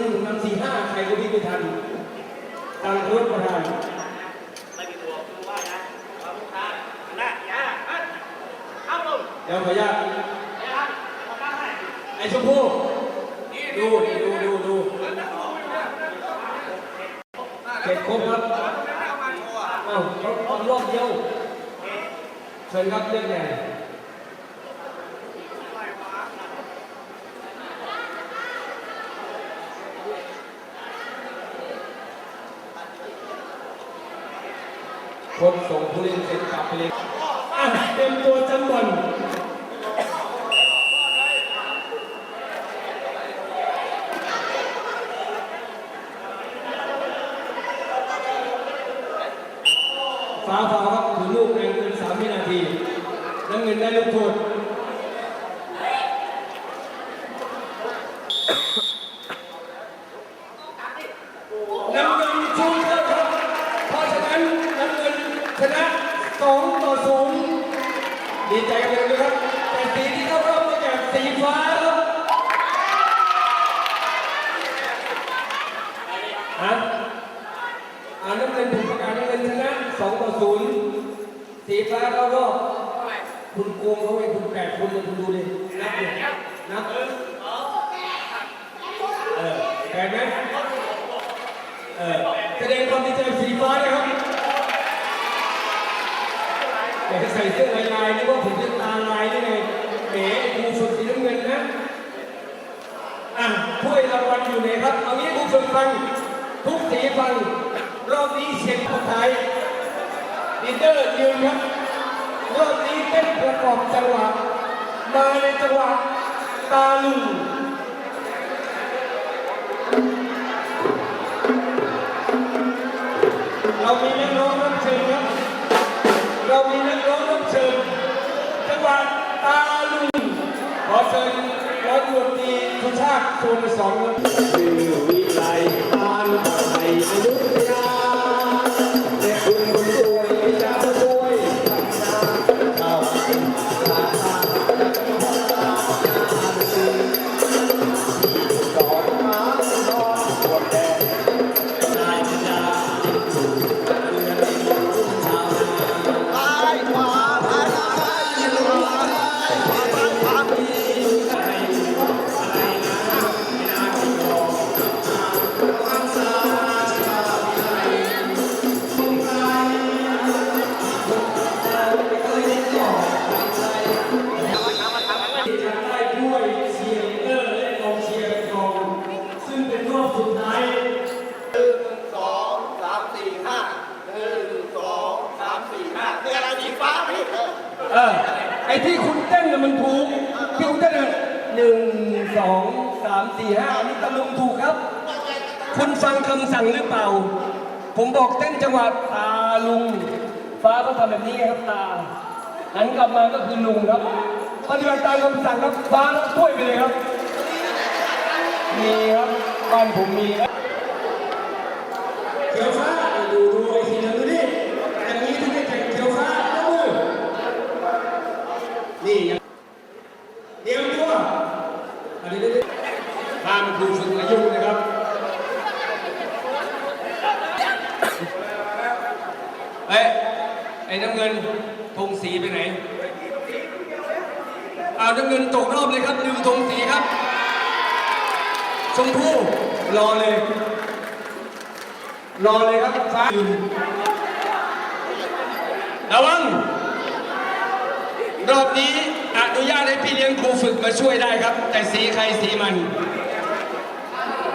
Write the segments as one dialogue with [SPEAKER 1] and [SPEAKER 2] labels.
[SPEAKER 1] หนึ่งนสี่ห้าใครก็วิ่งไม่ทันตามรถประธาน
[SPEAKER 2] ไม่มีตัวคือว่านะเอาลูกค้น้ายาอันเอาลง
[SPEAKER 1] เดี๋ยวขออนุญาต
[SPEAKER 2] อย่ามาให้
[SPEAKER 1] ไอ้ชมพู่ดูดูดูดูเจ็ดครบครับอ้าวเขาเอารอบเดียวเชิญครับเรื่องใหญ่ คนส่งผู้เล่นเสร็จกลับไปเลยเต็มตัวจำบอลฟ้าฟ้าครับถือลูกแรงเกินสามวินาทีน้ำเงินได้ลูกโทษน้ำเงินชุมแล้วครับ เพราะฉะนั้นน้ำเงินชนะสองต่อศูนย์ ดีใจกันเลยนะครับแต่สีที่เข้ารอบมาจากสีฟ้าครับฮะอ่าน้ำเงินถูกประกาศน้ำเงินชนะสองต่อศูนย์สีฟ้าเขาก็คุณโกงเขาไว้คุณแปดคนเลยคุณดูดินับเลยนับเออแปดไหมเออแสดงความดีใจกับสีฟ้านะครับ แต่ใส่เสื้อลายลายนึกว่าผมจะตาลายได้ไงแหมดูสุดสีน้ำเงินนะอะถ้วยรางวัลอยู่ไหนครับ เอางี้ผู้ฝึกฟังทุกสีฟังรอบนี้เสียงผู้ไทยลีเดอร์ยืนครับรอบนี้เต้นประกอบจังหวะมาในจังหวะตาลุง เชิญร้อยตำรวจตรีสุชาติโซนสองครับ
[SPEAKER 3] สั่งหรือเป
[SPEAKER 1] ล่า ผมบอกเต้นจังหวะตาลุง ฟ้าเขาทำแบบนี้ไงครับตาหันกลับมาก็คือลุงครับปฏิบัติตามคำสั่งครับฟ้ารับถ้วยไปเลยครับ มีครับบ้านผมมีครับเขียวฟ้าดูดูไอ้ทีนั้นดูดิอย่างนี้ถึงจะแข่งเขียวฟ้าแล้วมือนี่อย่างเตรียมตัวอันนี้ได้ทางครูฝึกอายุนะครับ เอ้ยไอ้น้ำเงินธง สีไปไหนเอาน้ำเงินตกรอบเลยครับลืมธงสีครับ ชมพู่รอเลย รอเลยครับฟ้าระวัง รอบนี้อนุญาตให้พี่เลี้ยงครูฝึกมาช่วยได้ครับ แต่สีใครสีมัน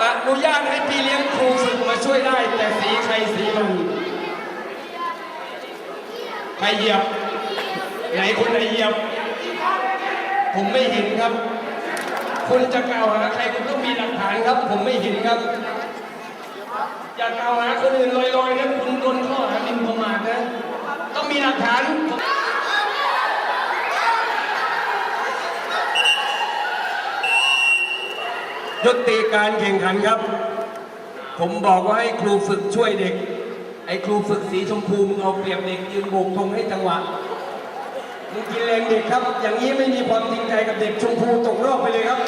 [SPEAKER 1] อนุญาตให้พี่เลี้ยงครูฝึกมาช่วยได้ แต่สีใครสีมันใครเหยียบ ไหนคนไหนเหยียบ ผมไม่เห็นครับ คุณจะกล่าวหาใครคุณต้องมีหลักฐานครับ ผมไม่เห็นครับ อย่ากล่าวหาคนอื่นลอยๆนะคุณโดนข้อหาหมิ่นประมาทนะ ต้องมีหลักฐานยุติการแข่งขันครับ ผมบอกว่าให้ครูฝึกช่วยเด็ก ไอ้ครูฝึกสีชมพูมึงเอาเปรียบเด็กยืนโบกธงให้จังหวะ กินแรงเด็กครับ อย่างนี้ไม่มีความจริงใจกับเด็กชมพูตกรอบไปเลยครับ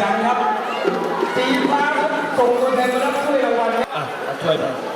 [SPEAKER 1] ฉันครับสีฟ้าครับส่งตัวแทนมารับถ้วยรางวัลอะถ้วยไป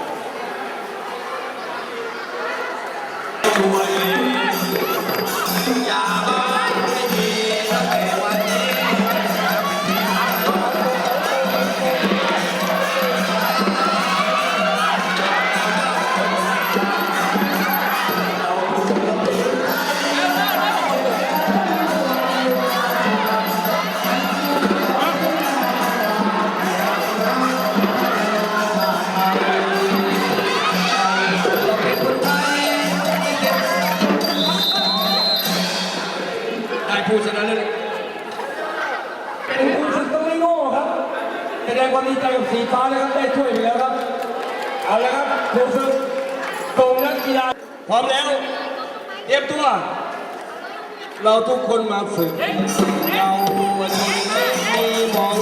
[SPEAKER 1] พร้อมแล้วเตรียมตัว เราทุกคนมาฝึก เราวันนี้ไม่มีมอง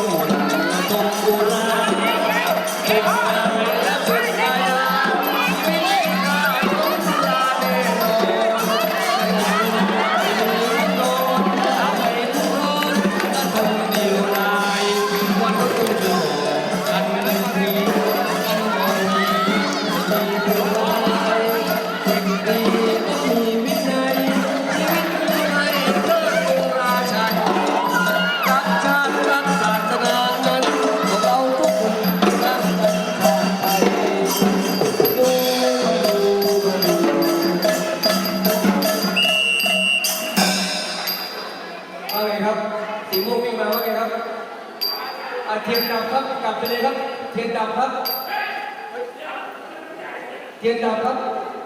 [SPEAKER 1] เทียนดับครับ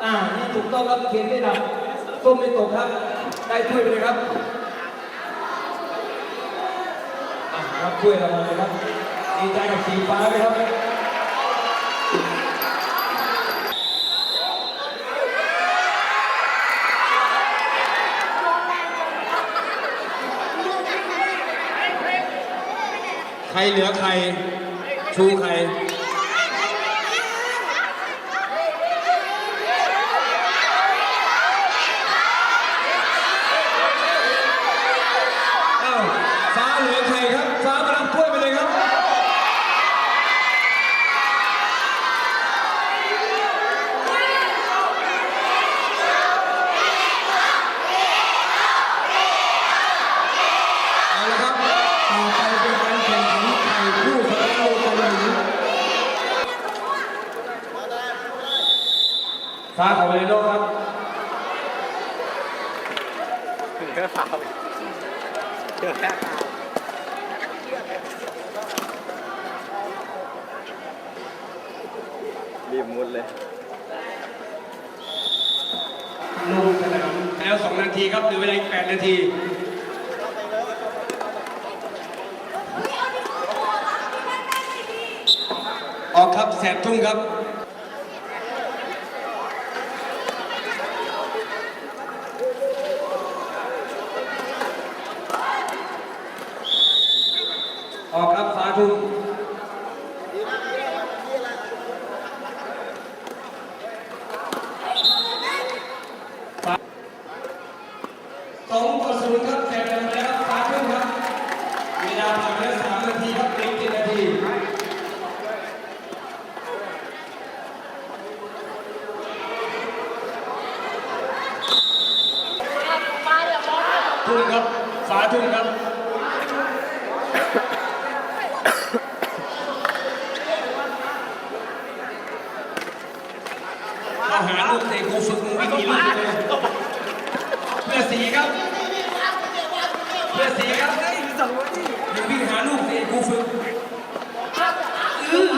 [SPEAKER 1] อ่า นี่ถูกต้องครับ เทียนไม่ดับส้มไม่ตกครับ ได้ถ้วยไปเลยครับรับถ้วยรางวัลเลยครับ ดีใจกับสีฟ้าไหมครับใครเหลือใคร ชูใคร อ้าวฟ้าเหลือใครครับ ฟ้ามารับถ้วยไปเลยครับ เอาละครับ ต่อไปเป็นการแข่งขันไข่คู่สำหรับโลกาลี ฟ้าของเรโน่ครับ
[SPEAKER 2] เจอข่าวเจอแค่ข่าวรีบมุดเลย
[SPEAKER 1] ลงสนามแล้ว2นาทีครับเหลือเวลาอีก8นาทีออกครับแสบทุ่งครับ ออกครับฟ้าทุ่งสองต่อศูนย์ครับแสบกันไปแล้วครับฟ้าทุ่งครับ เวลาผ่านไปแล้วสามนาทีครับเหลืออีกเจ็ดนาที ทุ่งครับฟ้าทุ่งครับ อา หารลูกเตะครูฝึกมึงไม่มีลูกเลยเพื่อสีครับเพื่อสีครับเดี๋ยววิ่งหาลูกเตะครูฝึกเออ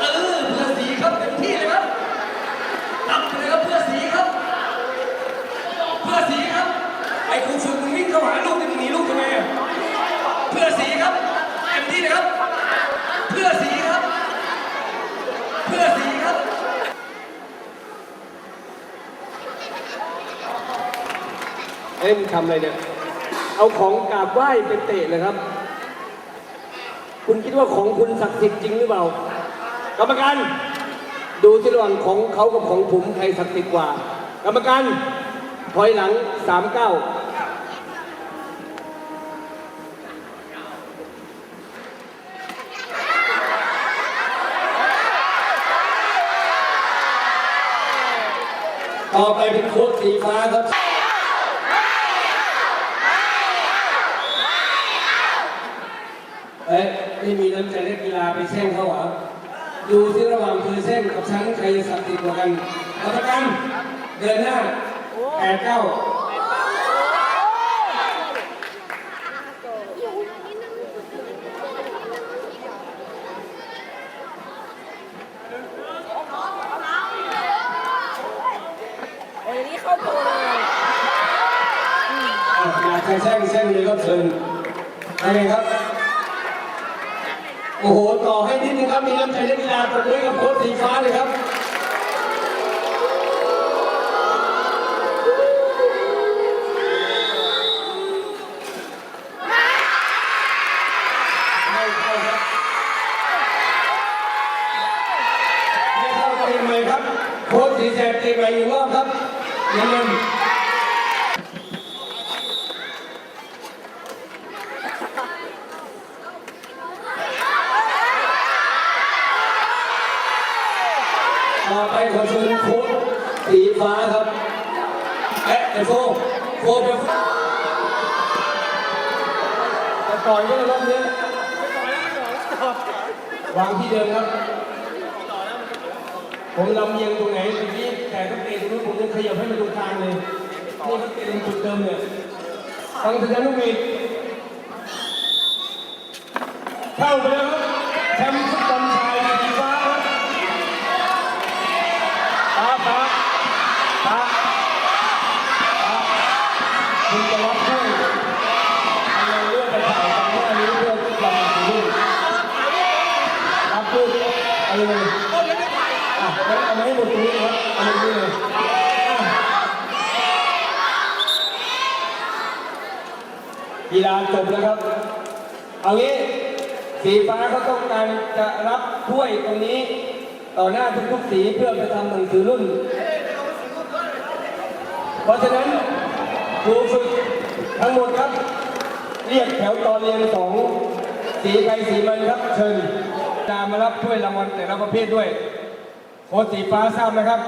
[SPEAKER 1] เออเพื่อสีครับเต็มที่เลยครับตับไปเลยครับเพื่อสีครับ เพื่อสีครับไอ้ครูฝึกมึงวิ่งเข้าหาลูกนี่มึงหนีลูกทำไม ที่นะครับ เพื่อสีครับ เพื่อสีครับ เอ้มึงทำอะไรเนี่ย เอาของกราบไหว้ไปเตะเลยครับ คุณคิดว่าของคุณศักดิ์สิทธิ์จริงหรือเปล่ากรรมการ ดูที่ระหว่างของเขากับของผมใครศักดิ์สิทธิ์กว่า กรรมการถอยหลังสามเก้าต่อไปเป็นโค้ดสีฟ้าครับ เอ๊ะ ไม่มีน้ำใจเล่นกีฬาไปแช่งเขาเหรอดูที่ระหว่างเธอแช่งกับฉันใครศักดิ์สิทธิ์กว่ากันกรรมการเดินหน้าแปดเก้า
[SPEAKER 4] โอ้ยนี่เข้าโปรเลย
[SPEAKER 1] อะอยากจะแช่งแช่งเลยก็เชิญอะไรครับ โอ้โห ต่อให้นิดนึงครับมีน้ำใจเล่นกีฬาปรบมือกับโค้ชสีฟ้าเลยครับ ไม่เข้าครับ ไม่เข้าเตะใหม่ครับ โค้ชสีแสดเตะใหม่อีกรอบครับเงินเงินต่อไปขอเชิญโค้ชสีฟ้าครับเอ๊ะไอ้โฟโฟไปแต่ต่อยก็เลยรอบนี้วางที่เดิมครับ ผมลำเอียงตรงไหนตรงนี้แต่ก็เตะตรงนู้นผมยังขยับให้มันตรงกลางเลยนี่ก็เตะตรงจุดเดิมเนี่ยฟังสัญญาณลูกบิดเข้าไปแล้วครับแชมป์ฟุตบอลชายสีฟ้าครับตาตาตาตาคุณจะรับผู้อะไรเรื่องไปถ่ายกันว่านี้เรื่องฟุตบอลสีลูกรับผู้อะไรเลย อะงั้นเอามาให้หมดตรงนี้นะครับเอามาตรงนี้เลยอะกีฬาจบแล้วครับ เอางี้สีฟ้าเขาต้องการจะรับถ้วยตรงนี้ ต่อหน้าทุกๆสีเพื่อไปทำหนังสือรุ่น เพราะฉะนั้นครูฝึกทั้งหมดครับ เรียกแถวตอนเรียนสองสีใครสีมันครับเชิญตามมารับถ้วยรางวัลแต่ละประเภทด้วยโค้ชสีฟ้าทราบนะครับ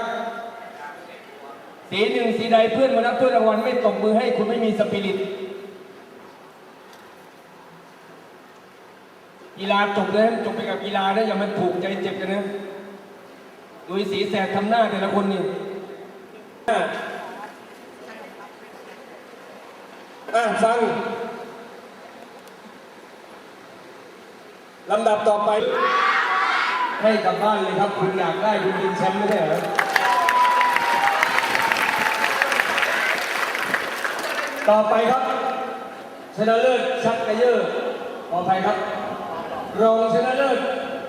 [SPEAKER 1] สีหนึ่งสีใดเพื่อนมารับถ้วยรางวัลไม่ตบมือให้คุณไม่มีสปิริต กีฬาจบเลยจบไปกับกีฬานะอย่ามาถูกใจเจ็บกันนะดูสีแสบทำหน้าแต่ละคนนี่อะอะฟังลำดับต่อไป ให้กลับบ้านเลยครับ คุณอยากได้คุณเป็นแชมป์ไม่ใช่เหรอต่อไปครับชนะเลิศชักกระเยอร์ขออภัยครับ รองชนะเลิศ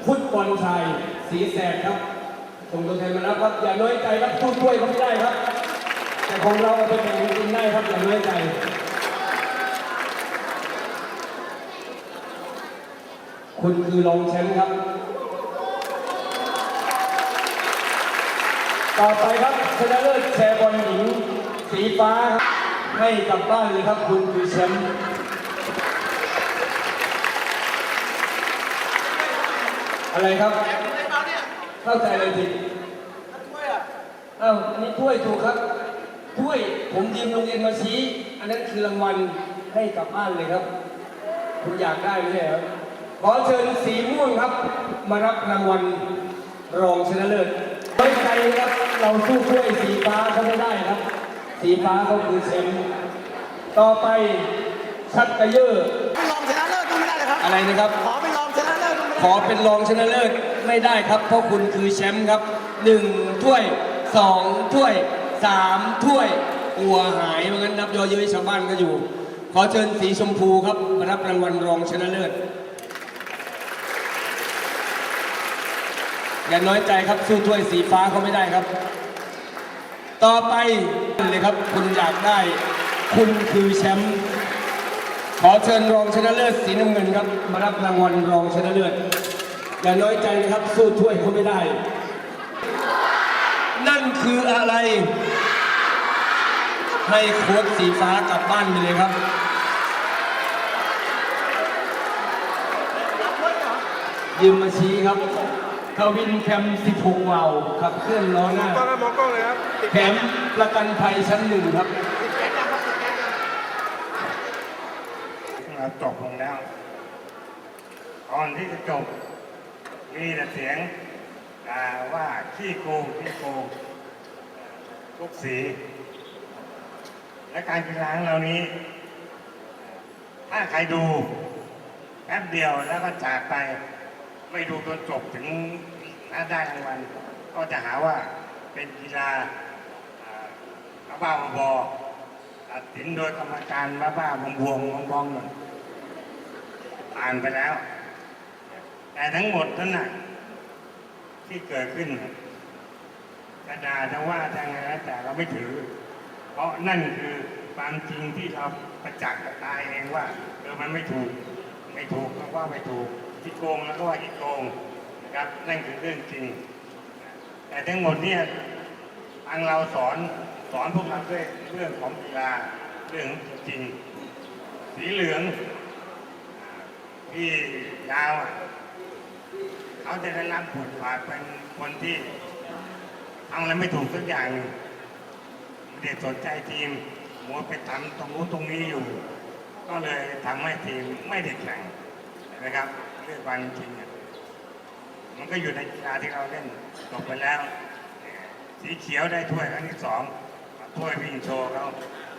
[SPEAKER 1] ฟุตบอลชายสีแสดครับส่งตัวแทนมารับครับอย่าน้อยใจครับตู้ถ้วยเขาไม่ได้ครับ แต่ของเราเอาไปแข่งกินได้ครับอย่าน้อยใจคุณคือรองแชมป์ครับ ต่อไปครับชนะเลิศแชร์บอลหญิง สีฟ้าครับให้กลับบ้านเลยครับ คุณคือแชมป์ อะไรครับ เข้าใจเลยผิดอ้าวอันนี้ถ้วยถูกครับ ถ้วยผมยืมโรงเรียนมาชี้อันนั้นคือรางวัลให้กลับบ้านเลยครับ คุณอยากได้ไหมเนี่ยครับขอเชิญสีม่วงครับ มารับรางวัลรองชนะเลิศไว้ใจครับ เราสู้ถ้วยสีฟ้าเขาไม่ได้ครับ สีฟ้าเขาคือแชมป์ต่อไปชักกระเยอร์
[SPEAKER 3] เป็นรองชนะเลิศดูไม่ได้เลยครับ
[SPEAKER 1] อะไรนะครับ
[SPEAKER 3] ขอเป็นรองชนะเลิศไม่ได้
[SPEAKER 1] ครับ เพราะคุณคือแชมป์ครับหนึ่งถ้วยสองถ้วยสามถ้วยหัวหายเพราะงั้นนับยอเย้ยชาวบ้านก็อยู่ ขอเชิญสีชมพูครับมารับรางวัลรองชนะเลิศอย่าน้อยใจครับสู้ถ้วยสีฟ้าเขาไม่ได้ครับ ต่อไปเลยครับคุณอยากได้ คุณคือแชมป์ขอเชิญรองชนะเลิศสีน้ำเงินครับ มารับรางวัลรองชนะเลิศ อย่าน้อยใจนะครับ สู้ถ้วยเขาไม่ได้ นั่นคืออะไร ให้โค้ดสีฟ้ากลับบ้านไปเลยครับยืมมาชี้ครับทวินแคม 16 วาล์วขับเคลื่อนล้อหน้า
[SPEAKER 5] กล้องครับมองกล้องเลยครับติด
[SPEAKER 1] แถมประกันภัยชั้นหนึ่งครับ
[SPEAKER 5] เราจบลงแล้วก่อนที่จะจบ มีแต่เสียงว่าขี้โกงขี้โกงทุกสี และการกีฬาของเรานี้ ถ้าใครดูแป๊บเดียวแล้วก็จากไป ไม่ดูจนจบถึงถ้าได้รางวัลก็จะหาว่าเป็นกีฬาอ่าบ้าบอตัดสินโดยกรรมการบ้าๆบวงๆบงๆหน่อยผ่านไปแล้ว แต่ทั้งหมดนั้นน่ะที่เกิดขึ้นน่ะดาจะว่าจะไงแล้วแต่เราไม่ถือ เพราะนั่นคือความจริงที่เราประจักษ์กับตายเองว่าเออมันไม่ถูก ไม่ถูกก็ว่าไม่ถูกที่โกงแล้วก็ว่าที่โกงนะครับนั่นคือเรื่องจริง แต่ทั้งหมดเนี่ยทางเราสอนสอนพวกเราด้วยเรื่องของกีฬาเรื่องจริง สีเหลืองที่ยาวอะ เขาจะได้รับบทบาทเป็นคนที่ทำอะไรไม่ถูกสักอย่างหนึ่งไม่ได้สนใจทีมมัวไปทำตรงนู้นตรงนี้อยู่ ก็เลยทำให้ทีมไม่ได้แข่งนะครับเรื่องความจริงมันก็อยู่ในกีฬาที่เราเล่นจบไปแล้ว สีเขียวได้ถ้วยครั้งที่สองถ้วยวิ่งโชว์เขา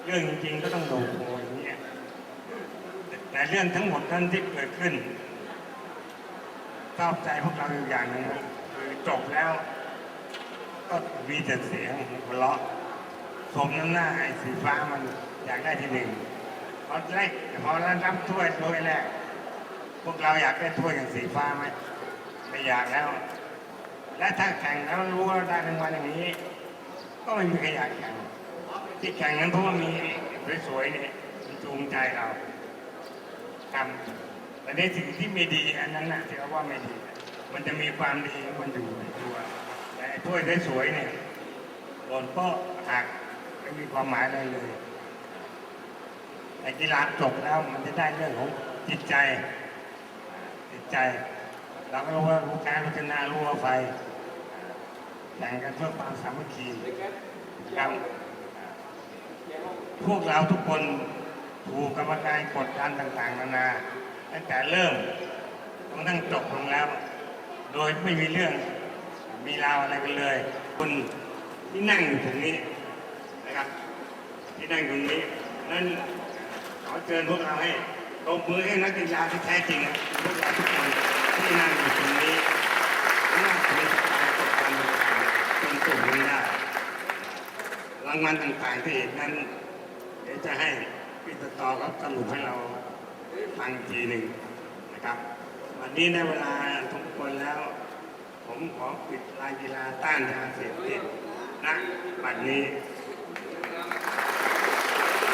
[SPEAKER 5] เรื่องจริงๆก็ต้องดูโพอย่างเงี้ยแต่เรื่องทั้งหมดนั้นที่เกิดขึ้น ชอบใจพวกเราอยู่อย่างหนึงคือจบแล้ว ก็มีแต่เสียงหัวเราะสมน้ำหน้าไอ้สีฟ้ามันอยากได้ที่หนึ่งพอแรกพอรับถ้วยถ้วยแรก พวกเราอยากได้ถ้วยอย่างสีฟ้าไหมไม่อยากแล้ว และถ้าแข่งแล้วรู้ว่าได้รางวัลอย่างนี้ ก็ไม่มีใครอยากแข่งที่แข่งนั้นเพราะว่ามีสวยๆเนี่ยมันจูงใจเราทำ แต่ในสิ่งที่ไม่ดีอันนั้นนะที่เราว่าไม่ดี มันจะมีความดีมันอยู่ในตัวแต่ถ้วยสวยเนี่ยโดนโป๊ะหักไม่มีความหมายอะไรเลยแต่กีฬาจบแล้วมันจะได้เรื่องของจิตใจ จิตใจ เราก็รู้ว่ารู้แพ้รู้ชนะรู้ว่าไฟแข่งกันเพื่อความสามัคคีครับพวกเราทุกคนถูกกรรมการกดดันต่าง ๆ นานา ตั้งแต่เริ่มจนทั้งจบลงแล้ว โดยไม่มีเรื่องมีราวอะไรกันเลย คนที่นั่งอยู่ตรงนี้นะครับ ที่นั่งตรงนี้นั้นขอเชิญพวกเราให้ตบมือให้นักกีฬาที่แท้จริงนะพวกเราทุกคนที่นั่งอยู่ตรงนี้น่าจะมีการกดดันต่างๆจนจบลงได้รางวัลต่างๆที่เห็นนั้น เดี๋ยวจะให้พี่ตต่อเขาสรุปให้เรา ฟังทีหนึ่งนะครับ วันนี้ในเวลาทุกคนแล้ว ผมขอปิดรายกีฬาต้านยาเสพติดณบัดนี้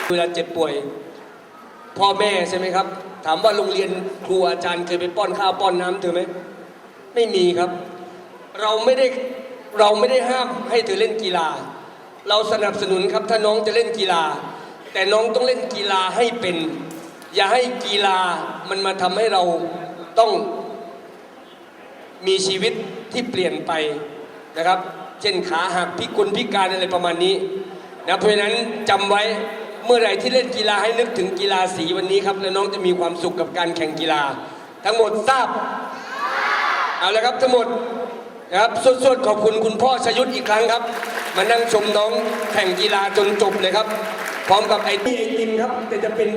[SPEAKER 1] เวลาเจ็บป่วย พ่อแม่ใช่ไหมครับ ถามว่าโรงเรียนครูอาจารย์เคยไปป้อนข้าวป้อนน้ำเธอไหมไม่มีครับ เราไม่ได้เราไม่ได้ห้ามให้เธอเล่นกีฬา เราสนับสนุนครับถ้าน้องจะเล่นกีฬา แต่น้องต้องเล่นกีฬาให้เป็น อย่าให้กีฬามันมาทำให้เราต้องมีชีวิตที่เปลี่ยนไปนะครับ เช่นขาหักพิกลพิการอะไรประมาณนี้นะเพราะฉะนั้นจำไว้เมื่อไหร่ที่เล่นกีฬาให้นึกถึงกีฬาสีวันนี้ครับ แล้วน้องจะมีความสุขกับการแข่งกีฬา ทั้งหมดทราบเอาละครับทั้งหมดนะครับสดๆขอบคุณคุณพ่อชยุทธอีกครั้งครับ มานั่งชมน้องแข่งกีฬาจนจบเลยครับ พร้อมกับไอติมครับแต่จะเป็น